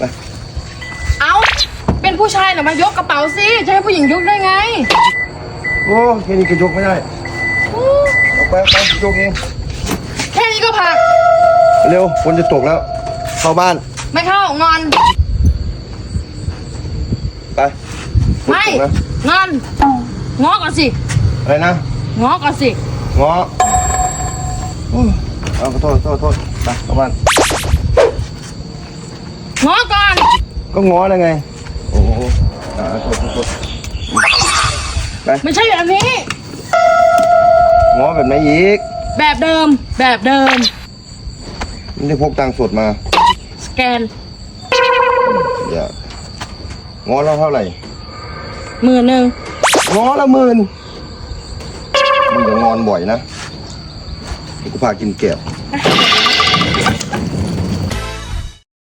ไปเอาเป็นผู้ชายน่ะมายกกระเป๋าสิจะให้ผู้หญิงยกได้ไงโอ้แค่นี้ก็ยกไม่ได้เอาไปเอาไปยกเองแค่นี้ก็ผลัก เร็วฝนจะตกแล้ว เข้าบ้านไม่เข้างอน ไปฝนไม่ตกนะงอนงอก่อนสิอะไรนะงอก่อนสิ ง้อโอ้ยเอาขอโทษขอโทษขอโทษไปเข้าบ้าน งอก่อน ก็ง้อได้ไง โอ้โหอ่าโทษโทษโทษไปไม่ใช่แบบนี้ ง้อแบบไหนอีก แบบเดิม แบบเดิม ไม่ได้พกตังค์สดมา สแกนอย่าง้อแล้วเท่าไหร่หมื่นหนึ่งง้อละหมื่นมึงอย่างอนบ่อยนะเดี๋ยวกูพากินแกบ